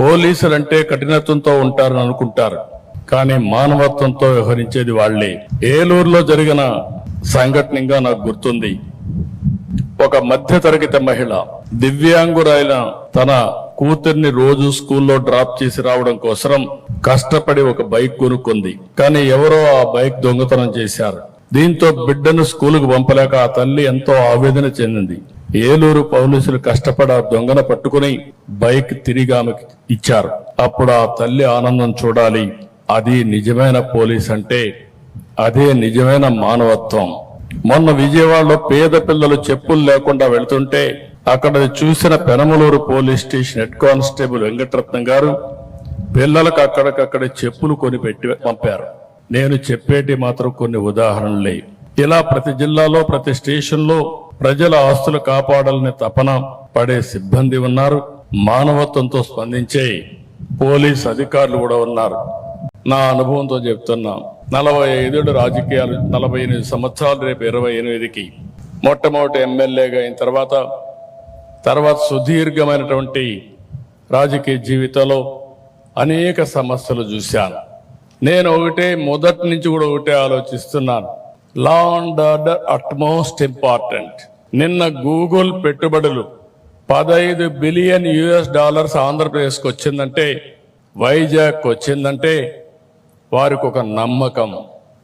పోలీసులంటే కఠినత్వంతో ఉంటారని అనుకుంటారు. కానీ మానవత్వంతో వ్యవహరించేది వాళ్ళే ఏలూరులో జరిగిన సంఘటనగా నాకు గుర్తుంది. ఒక మధ్యతరగతి మహిళ దివ్యాంగురాయన తన కూతుర్ని రోజు స్కూల్లో డ్రాప్ చేసి రావడం కోసం కష్టపడి ఒక బైక్ కొనుక్కుంది. కానీ ఎవరో ఆ బైక్ దొంగతనం చేశారు. దీంతో బిడ్డను స్కూలుకు పంపలేక ఆ తల్లి ఎంతో ఆవేదన చెందింది. ఏలూరు పోలీసులు కష్టపడి ఆ దొంగను పట్టుకుని బైక్ తిరిగి ఆమెకి ఇచ్చారు. అప్పుడు ఆ తల్లి ఆనందం చూడాలి. అది నిజమైన పోలీస్ అంటే అదే నిజమైన మానవత్వం. మొన్న విజయవాడలో పేద పిల్లలు చెప్పులు లేకుండా వెళ్తుంటే అక్కడ చూసిన Penamaluru police station head constable Venkataratnam గారు పిల్లలకు అక్కడికక్కడ చెప్పులు కొని పెట్టి పంపారు. నేను చెప్పేటి మాత్రం కొన్ని ఉదాహరణలే. ఇలా ప్రతి జిల్లాలో ప్రతి స్టేషన్లో ప్రజల ఆస్తులు కాపాడాలని తపన పడే సిబ్బంది ఉన్నారు. మానవత్వంతో స్పందించే పోలీస్ అధికారులు కూడా ఉన్నారు. నా అనుభవంతో చెప్తున్నా నలభై ఐదేడు రాజకీయాలు నలభై ఎనిమిది సంవత్సరాలు రేపు ఇరవై ఎనిమిదికి మొట్టమొదటి ఎమ్మెల్యేగా అయిన తర్వాత తర్వాత సుదీర్ఘమైనటువంటి రాజకీయ జీవితంలో అనేక సమస్యలు చూశాను. నేను ఒకటే మొదటి నుంచి కూడా ఒకటే ఆలోచిస్తున్నాను. Law and order utmost important నిన్న గూగుల్ పెట్టుబడులు పదహైదు బిలియన్ యుఎస్ డాలర్స్ ఆంధ్రప్రదేశ్కి వచ్చిందంటే వైజాగ్ వచ్చిందంటే వారికి ఒక నమ్మకం.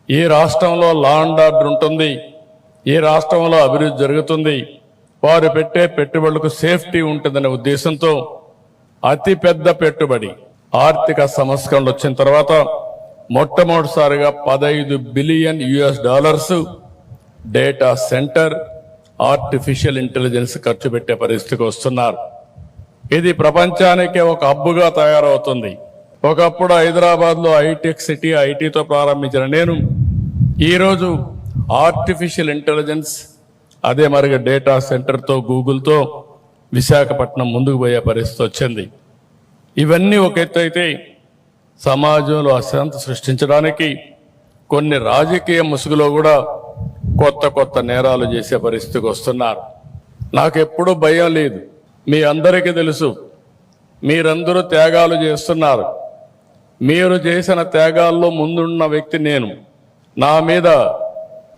ఈ రాష్ట్రంలో లా అండ్ ఆర్డర్ ఉంటుంది. ఈ రాష్ట్రంలో అభివృద్ధి జరుగుతుంది. వారు పెట్టే పెట్టుబడులకు సేఫ్టీ ఉంటుందనే ఉద్దేశంతో అతిపెద్ద పెట్టుబడి ఆర్థిక సంస్కరణలు వచ్చిన తర్వాత మొట్టమొదటిసారిగా పదహైదు billion US dollars data center artificial intelligence ఖర్చు పెట్టే పరిస్థితికి వస్తున్నారు. ఇది ప్రపంచానికే ఒక హబ్బుగా తయారవుతుంది. ఒకప్పుడు హైదరాబాద్లో హైటెక్ సిటీ ఐటీతో ప్రారంభించిన నేను ఈరోజు ఆర్టిఫిషియల్ ఇంటెలిజెన్స్ అదే మరిగా డేటా సెంటర్తో గూగుల్తో విశాఖపట్నం ముందుకు పోయే పరిస్థితి వచ్చింది. ఇవన్నీ ఒక ఎత్తు అయితే సమాజంలో అశాంతి సృష్టించడానికి కొన్ని రాజకీయ ముసుగులో కూడా కొత్త కొత్త నేరాలు చేసే పరిస్థితికి వస్తున్నారు. నాకెప్పుడు భయం లేదు. మీ అందరికీ తెలుసు. మీరందరూ త్యాగాలు చేస్తున్నారు. మీరు చేసిన త్యాగాల్లో ముందున్న వ్యక్తి నేను. నా మీద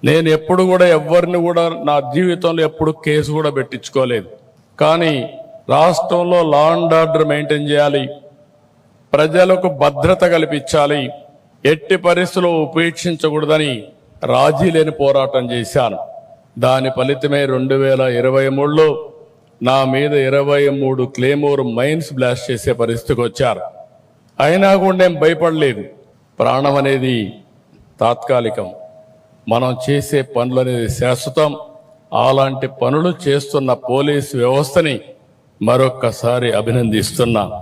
నేను ఎప్పుడు కూడా ఎవరిని కూడా నా జీవితంలో ఎప్పుడు కేసు కూడా పెట్టించుకోలేదు. కానీ రాష్ట్రంలో లా అండ్ ఆర్డర్ మెయింటైన్ చేయాలి. ప్రజలకు భద్రత కల్పించాలి. ఎట్టి పరిస్థితుల్లో ఉపేక్షించకూడదని రాజీ లేని పోరాటం చేశాను. దాని ఫలితమే రెండు వేల ఇరవై మూడులో నా మీద ఇరవై మూడు క్లేమోర్ మైన్స్ బ్లాస్ట్ చేసే పరిస్థితికి వచ్చారు. అయినా కూడా నేను భయపడలేదు. ప్రాణం అనేది తాత్కాలికం. మనం చేసే పనులు అనేది శాశ్వతం. అలాంటి పనులు చేస్తున్న పోలీసు వ్యవస్థని మరొక్కసారి అభినందిస్తున్నా.